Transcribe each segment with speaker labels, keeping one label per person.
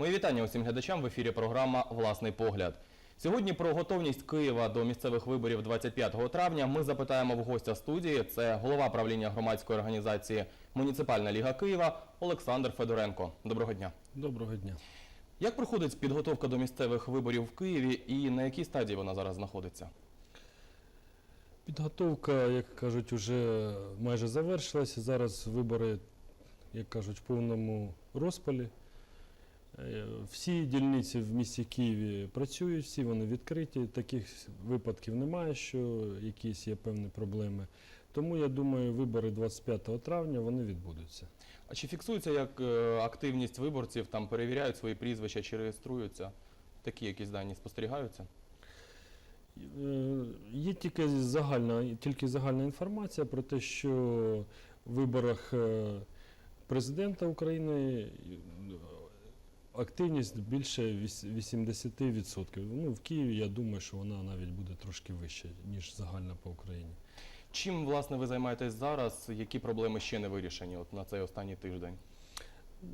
Speaker 1: Мої вітання усім глядачам в ефірі програма Власний погляд. Сьогодні про готовність Києва до місцевих виборів 25 травня ми запитаємо в гостя студії. Це голова правління громадської організації Муніципальна ліга Києва Олександр Федоренко. Доброго дня.
Speaker 2: Доброго дня.
Speaker 1: Як проходить підготовка до місцевих виборів в Києві і на якій стадії вона зараз знаходиться?
Speaker 2: Підготовка, як кажуть, вже майже завершилася. Зараз вибори, як кажуть, в повному розпалі. Е, Всі дільниці в місті Києві працюють, всі вони відкриті. Таких випадків немає, що якісь є певні проблеми. Тому я думаю, вибори 25 травня вони відбудуться.
Speaker 1: А чи фіксується як е, активність виборців, там перевіряють свої прізвища чи реєструються? Такі якісь дані спостерігаються?
Speaker 2: Е, Є тільки загальна, тільки загальна інформація про те, що в виборах президента України активність більше 80%. Ну, в Києві я думаю, що вона навіть буде трошки вища, ніж загальна по Україні.
Speaker 1: Чим власне ви займаєтесь зараз? Які проблеми ще не вирішені от на цей останній тиждень?
Speaker 2: Е,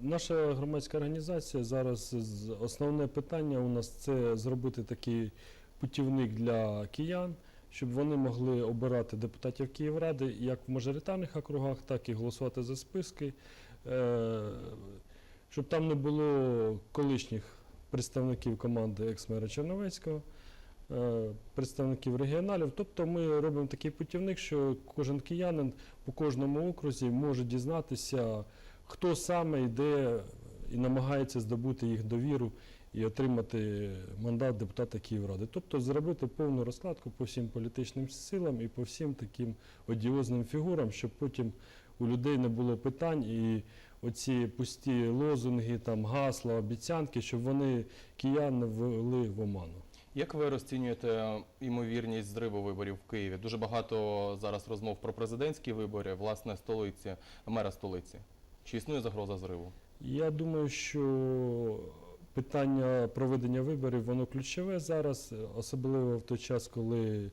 Speaker 2: Наша громадська організація зараз основне питання у нас це зробити такий путівник для киян, щоб вони могли обирати депутатів Київради як в мажоритарних округах, так і голосувати за списки, Е, щоб там не було колишніх представників команди екс-мера Черновецького. е, Представників регіоналів, тобто ми робимо такий путівник, що кожен киянин по кожному окрузі може дізнатися, хто саме йде і намагається здобути їх довіру і отримати мандат депутата Київради. Тобто зробити повну розкладку по всім політичним силам і по всім таким одіозним фігурам, щоб потім у людей не було питань і оці пусті лозунги, там гасла, обіцянки, щоб вони киян не ввели в оману.
Speaker 1: Як ви розцінюєте ймовірність зриву виборів в Києві? Дуже багато зараз розмов про президентські вибори, власне, столиці, мера столиці. Чи існує загроза зриву?
Speaker 2: Я думаю, що питання проведення виборів воно ключове зараз, особливо в той час, коли е,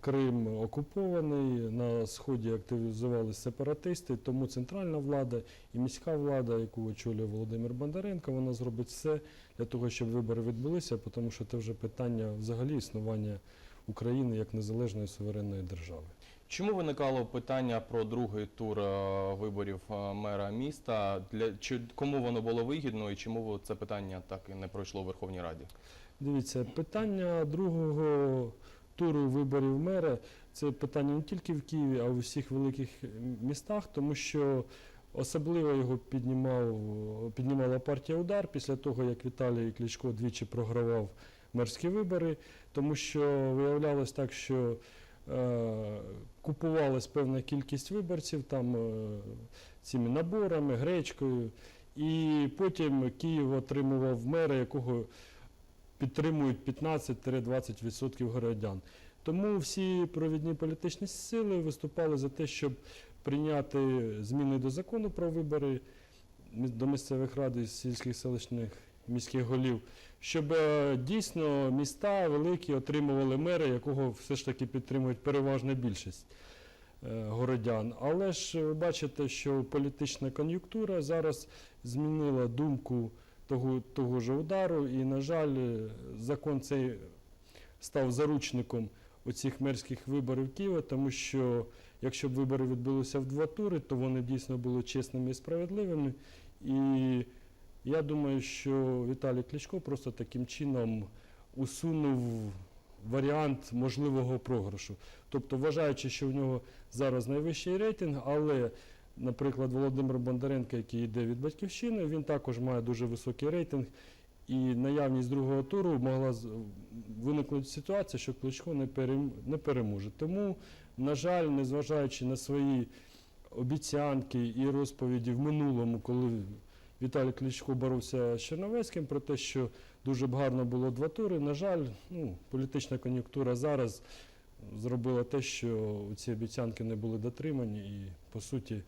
Speaker 2: Крим окупований, на сході активізувалися сепаратисти, тому центральна влада і міська влада, яку очолює Володимир Бондаренко, вона зробить все для того, щоб вибори відбулися, тому що це вже питання взагалі існування України як незалежної суверенної держави.
Speaker 1: Чому виникало питання про другий тур е, виборів е, мера міста? Для чи кому воно було вигідно і чому це питання так і не пройшло у Верховній Раді?
Speaker 2: Дивіться, питання другого туру виборів мера. Це питання не тільки в Києві, а в усіх великих містах, тому що особливо його піднімав, піднімала партія Удар після того, як Віталій Кличко двічі програвав мерські вибори, тому що виявлялось так, що е, купувалась певна кількість виборців там е, цими наборами, гречкою, і потім Київ отримував мера, якого підтримують 15-20% городян. Тому всі провідні політичні сили виступали за те, щоб прийняти зміни до закону про вибори до місцевих рад і сільських селищних міських голів, щоб е, дійсно міста великі отримували мера, якого все ж таки підтримують переважна більшість е, городян. Але ж ви бачите, що політична кон'юнктура зараз змінила думку того, того ж удару, і, на жаль, е, закон цей став заручником оцих мерських виборів Києва, тому що якщо б вибори відбулися в два тури, то вони дійсно були чесними і справедливими. І я думаю, що Віталій Кличко просто таким чином усунув варіант можливого програшу. Тобто, вважаючи, що в нього зараз найвищий рейтинг, але Наприклад, Володимир Бондаренко, який йде від батьківщини, він також має дуже високий рейтинг. І наявність другого туру могла виникнути ситуація, що Кличко не, переможе. Тому, на жаль, незважаючи на свої обіцянки і розповіді в минулому, коли Віталій Кличко боровся з Черновецьким про те, що дуже б гарно було два тури, на жаль, ну, політична кон'юнктура зараз зробила те, що ці обіцянки не були дотримані, і по суті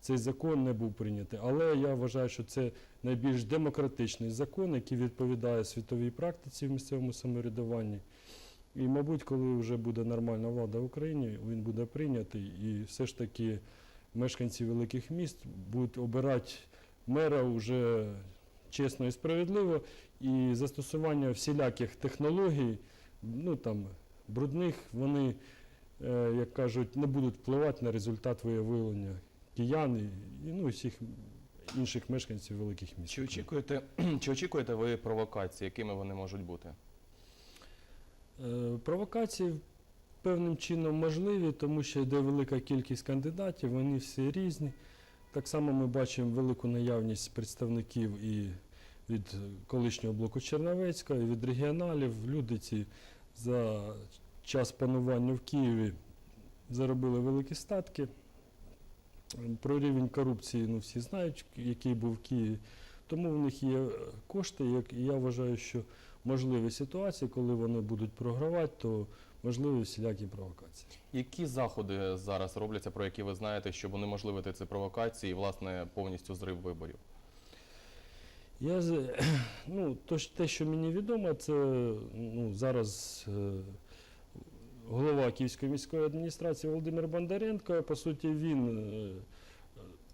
Speaker 2: цей закон не був прийнятий. Але я вважаю, що це найбільш демократичний закон, який відповідає світовій практиці в місцевому самоврядуванні. І, мабуть, коли вже буде нормальна влада в Україні, він буде прийнятий, і все ж таки мешканці великих міст будуть обирати мера вже чесно і справедливо, і застосування всіляких технологій, ну там брудних, вони, е, як кажуть, не будуть впливати на результат виявлення киян і, ну, всіх інших мешканців великих міст.
Speaker 1: Чи очікуєте, чи очікуєте ви провокації, якими вони можуть бути?
Speaker 2: Е, Провокації певним чином можливі, тому що йде велика кількість кандидатів, вони всі різні. Так само ми бачимо велику наявність представників і від колишнього блоку Черновецька, і від регіоналів. Люди ці за час панування в Києві заробили великі статки. Про рівень корупції ну, всі знають, який був в Києві. Тому в них є кошти, як- я вважаю, що можливі ситуації, коли вони будуть програвати, то можливі всілякі провокації.
Speaker 1: Які заходи зараз робляться, про які ви знаєте, щоб унеможливити ці провокації і, власне, повністю зрив виборів?
Speaker 2: Я ну, то, те, що мені відомо, це ну, зараз е, голова Київської міської адміністрації Володимир Бондаренко. По суті, він е,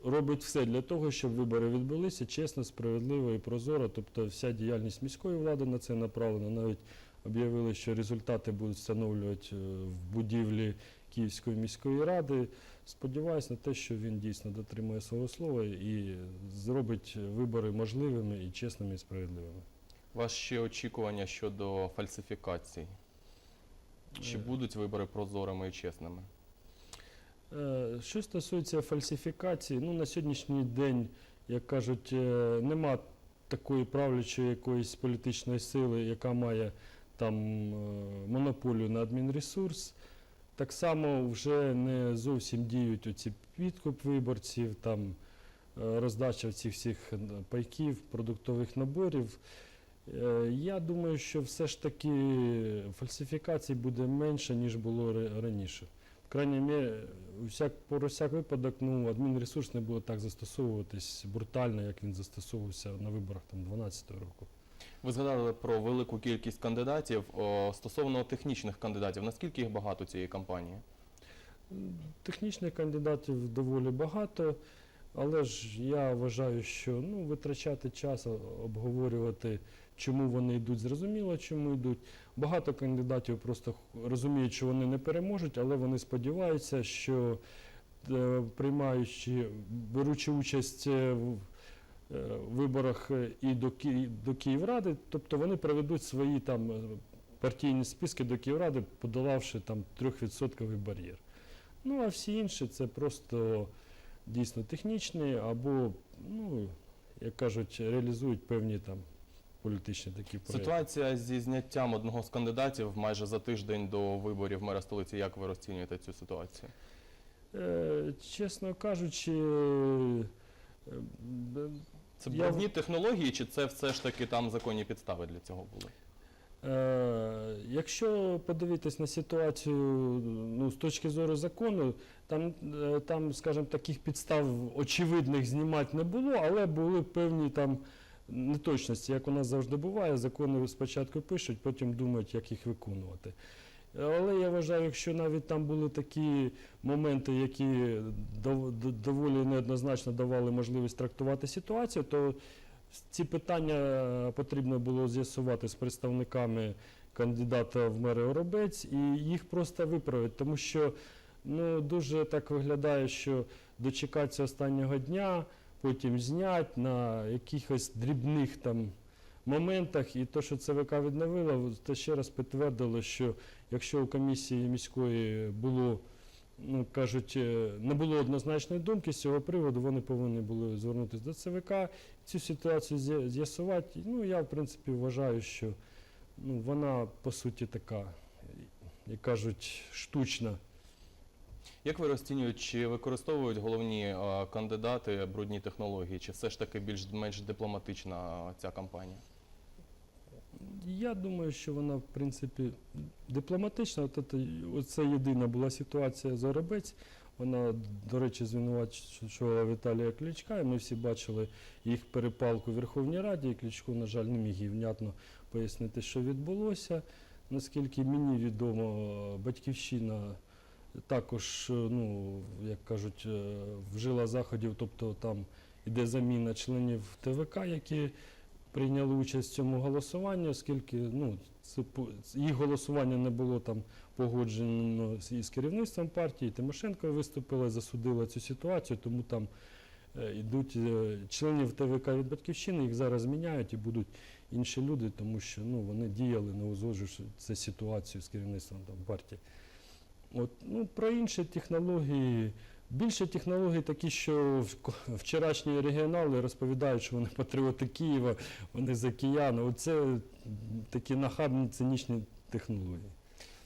Speaker 2: робить все для того, щоб вибори відбулися чесно, справедливо і прозоро. Тобто вся діяльність міської влади на це направлена. Навіть об'явили, що результати будуть встановлювати е, в будівлі Київської міської ради. Сподіваюсь на те, що він дійсно дотримує свого слова і зробить вибори можливими і чесними і справедливими.
Speaker 1: Ваші очікування щодо фальсифікацій? Чи
Speaker 2: Е.
Speaker 1: будуть вибори прозорими і чесними?
Speaker 2: Е, Що стосується фальсифікації, ну на сьогоднішній день, як кажуть, е, нема такої правлячої якоїсь політичної сили, яка має там монополію на адмінресурс. Так само вже не зовсім діють оці підкуп виборців, там е, роздача цих всіх е, пайків, продуктових наборів. Е, Я думаю, що все ж таки фальсифікацій буде менше, ніж було раніше. В крайній мірі, всяк, про всяк випадок, ну, адмінресурс не буде так застосовуватись брутально, як він застосовувався на виборах там 12 року.
Speaker 1: Ви згадали про велику кількість кандидатів. Стосовно технічних кандидатів, наскільки їх багато цієї кампанії?
Speaker 2: Технічних кандидатів доволі багато, але ж я вважаю, що ну, витрачати час, обговорювати, чому вони йдуть, зрозуміло, чому йдуть. Багато кандидатів просто розуміють, що вони не переможуть, але вони сподіваються, що е, приймаючи, беручи участь е, в виборах е, і до, Ки- до Київради, тобто вони проведуть свої там е, партійні списки до Київради, подолавши там 3% бар'єр. Ну, а всі інші це просто дійсно технічні або, ну, як кажуть, реалізують певні там політичні такі проекти.
Speaker 1: Ситуація зі зняттям одного з кандидатів майже за тиждень до виборів мера столиці. Як ви розцінюєте цю ситуацію?
Speaker 2: Е, чесно кажучи, е,
Speaker 1: Це
Speaker 2: Я-
Speaker 1: брудні технології, чи це все ж таки там законні підстави для цього були?
Speaker 2: Е, Якщо подивитись на ситуацію ну, з точки зору закону, там, е, там, скажімо, таких підстав очевидних знімати не було, але були певні там неточності, як у нас завжди буває. Закони спочатку пишуть, потім думають, як їх виконувати. Але я вважаю, якщо навіть там були такі моменти, які доволі неоднозначно давали можливість трактувати ситуацію, то ці питання потрібно було з'ясувати з представниками кандидата в мери Оробець і їх просто виправити, тому що ну, дуже так виглядає, що дочекатися останнього дня, потім знять на якихось дрібних там моментах. І то, що ЦВК відновило, це ще раз підтвердило, що якщо у комісії міської було ну, кажуть, е, не було однозначної думки з цього приводу, вони повинні були звернутися до ЦВК, цю ситуацію з'ясувати. Ну, я, в принципі, вважаю, що ну, вона, по суті, така, як кажуть, штучна.
Speaker 1: Як ви розцінюєте, чи використовують головні е, кандидати брудні технології, чи все ж таки більш-менш дипломатична е, ця кампанія?
Speaker 2: Я думаю, що вона, в принципі, дипломатична. Це, єдина була ситуація з Оробець. Вона, до речі, звинувачувала Віталія Кличка, і ми всі бачили їх перепалку в Верховній Раді, і Кличко, на жаль, не міг їй внятно пояснити, що відбулося. Наскільки мені відомо, батьківщина також, ну, як кажуть, е, вжила заходів, тобто там йде заміна членів ТВК, які прийняли участь в цьому голосуванні, оскільки ну, це, їх голосування не було там погоджено із керівництвом партії. Тимошенко виступила, засудила цю ситуацію, тому там е, йдуть е, членів ТВК від батьківщини, їх зараз міняють і будуть інші люди, тому що ну, вони діяли, не узгоджуючи цю ситуацію з керівництвом там, партії. От, ну, про інші технології. Більше технологій такі, що вчорашні регіонали розповідають, що вони патріоти Києва, вони за кияни. Оце такі нахабні цинічні технології.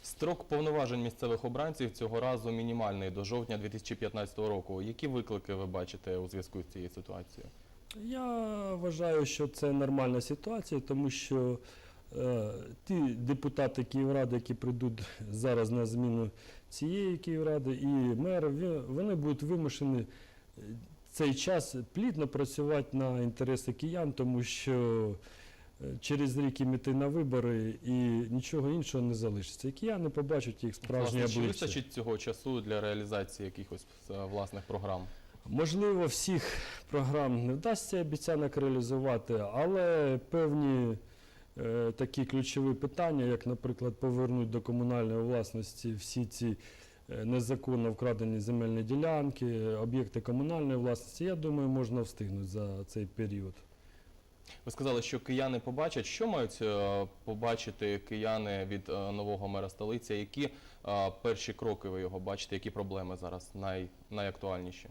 Speaker 1: Строк повноважень місцевих обранців цього разу мінімальний до жовтня 2015 року. Які виклики ви бачите у зв'язку з цією ситуацією?
Speaker 2: Я вважаю, що це нормальна ситуація, тому що е, ті депутати Київради, які прийдуть зараз на зміну цієї Київради, і мер, ві- вони будуть вимушені е, цей час плідно працювати на інтереси киян, тому що е, через рік їм іти на вибори і нічого іншого не залишиться. І кияни побачать їх справжнє
Speaker 1: Власне, чи вистачить цього часу для реалізації якихось е, власних програм?
Speaker 2: Можливо, всіх програм не вдасться обіцянок реалізувати, але певні такі ключові питання, як, наприклад, повернути до комунальної власності всі ці е, незаконно вкрадені земельні ділянки, е, об'єкти комунальної власності, я думаю, можна встигнути за цей період.
Speaker 1: Ви сказали, що кияни побачать. Що мають е, побачити кияни від е, нового мера столиці? Які е, перші кроки ви його бачите? Які проблеми зараз най, найактуальніші?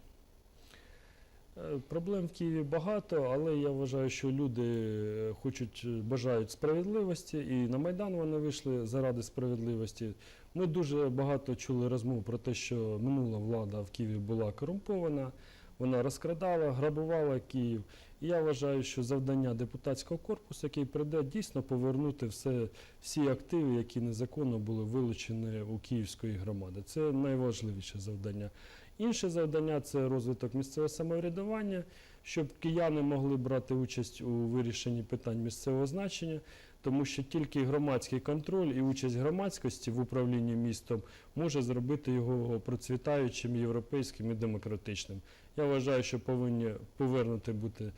Speaker 2: Е, Проблем в Києві багато, але я вважаю, що люди е, хочуть, е, бажають справедливості, і на Майдан вони вийшли заради справедливості. Ми дуже багато чули розмов про те, що минула влада в Києві була корумпована, вона розкрадала, грабувала Київ. І я вважаю, що завдання депутатського корпусу, який прийде, дійсно повернути все, всі активи, які незаконно були вилучені у Київської громади. Це найважливіше завдання. Інше завдання це розвиток місцевого самоврядування, щоб кияни могли брати участь у вирішенні питань місцевого значення, тому що тільки громадський контроль і участь громадськості в управлінні містом може зробити його процвітаючим, європейським і демократичним. Я вважаю, що повинні повернути бути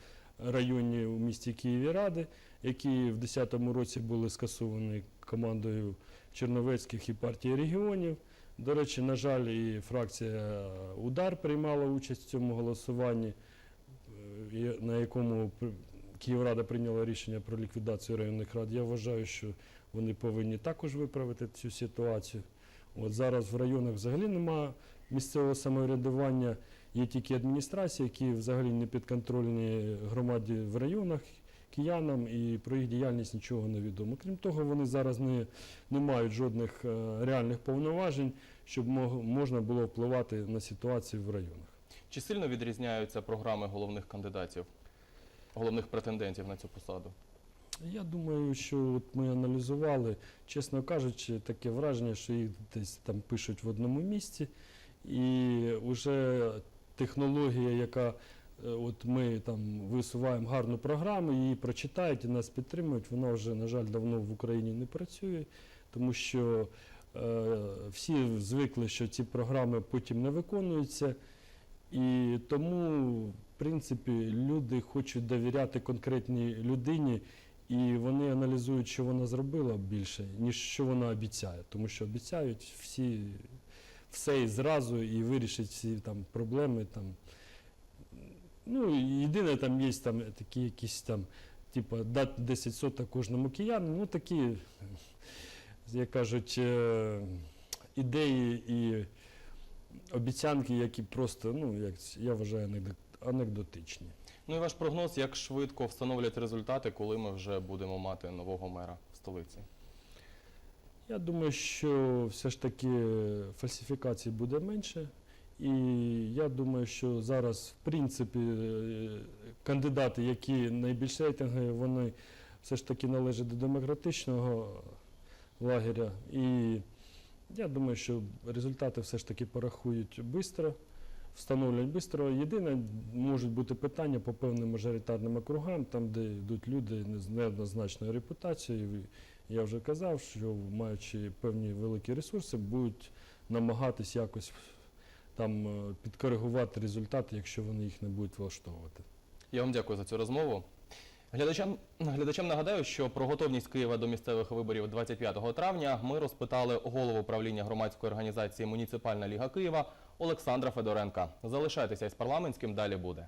Speaker 2: районні у місті Києві ради, які в 2010 році були скасовані командою Черновецьких і партії регіонів. До речі, на жаль, і фракція Удар приймала участь в цьому голосуванні, е, на якому Київрада прийняла рішення про ліквідацію районних рад. Я вважаю, що вони повинні також виправити цю ситуацію. От зараз в районах взагалі немає місцевого самоврядування, є тільки адміністрації, які взагалі не підконтрольні громаді в районах киянам, і про їх діяльність нічого не відомо. Крім того, вони зараз не, не мають жодних е, реальних повноважень, щоб можна було впливати на ситуацію в районах.
Speaker 1: Чи сильно відрізняються програми головних кандидатів, головних претендентів на цю посаду?
Speaker 2: Я думаю, що от ми аналізували, чесно кажучи, таке враження, що їх десь там пишуть в одному місці, і вже технологія, яка от ми там висуваємо гарну програму, її прочитають і нас підтримують, вона вже, на жаль, давно в Україні не працює, тому що е, всі звикли, що ці програми потім не виконуються. І тому, в принципі, люди хочуть довіряти конкретній людині, і вони аналізують, що вона зробила більше, ніж що вона обіцяє. Тому що обіцяють всі все і зразу і вирішить всі там проблеми. Там. Ну, єдине, там є там такі якісь там, типу, дати 10 соток кожному киянину, ну такі, як кажуть, е, ідеї і обіцянки, які просто, ну, як я вважаю, анекдотичні.
Speaker 1: Ну і ваш прогноз, як швидко встановлять результати, коли ми вже будемо мати нового мера в столиці?
Speaker 2: Я думаю, що все ж таки фальсифікацій буде менше. І я думаю, що зараз, в принципі, е, кандидати, які найбільш рейтингові, вони все ж таки належать до демократичного лагеря. І я думаю, що результати все ж таки порахують швидко, встановлюють швидко. Єдине, можуть бути питання по певним мажоритарним округам, там, де йдуть люди з неоднозначною репутацією. Я вже казав, що маючи певні великі ресурси, будуть намагатись якось там е, підкоригувати результати, якщо вони їх не будуть влаштовувати.
Speaker 1: Я вам дякую за цю розмову. Глядачам, глядачам нагадаю, що про готовність Києва до місцевих виборів 25 травня ми розпитали голову правління громадської організації Муніципальна ліга Києва Олександра Федоренка. Залишайтеся із парламентським, далі буде.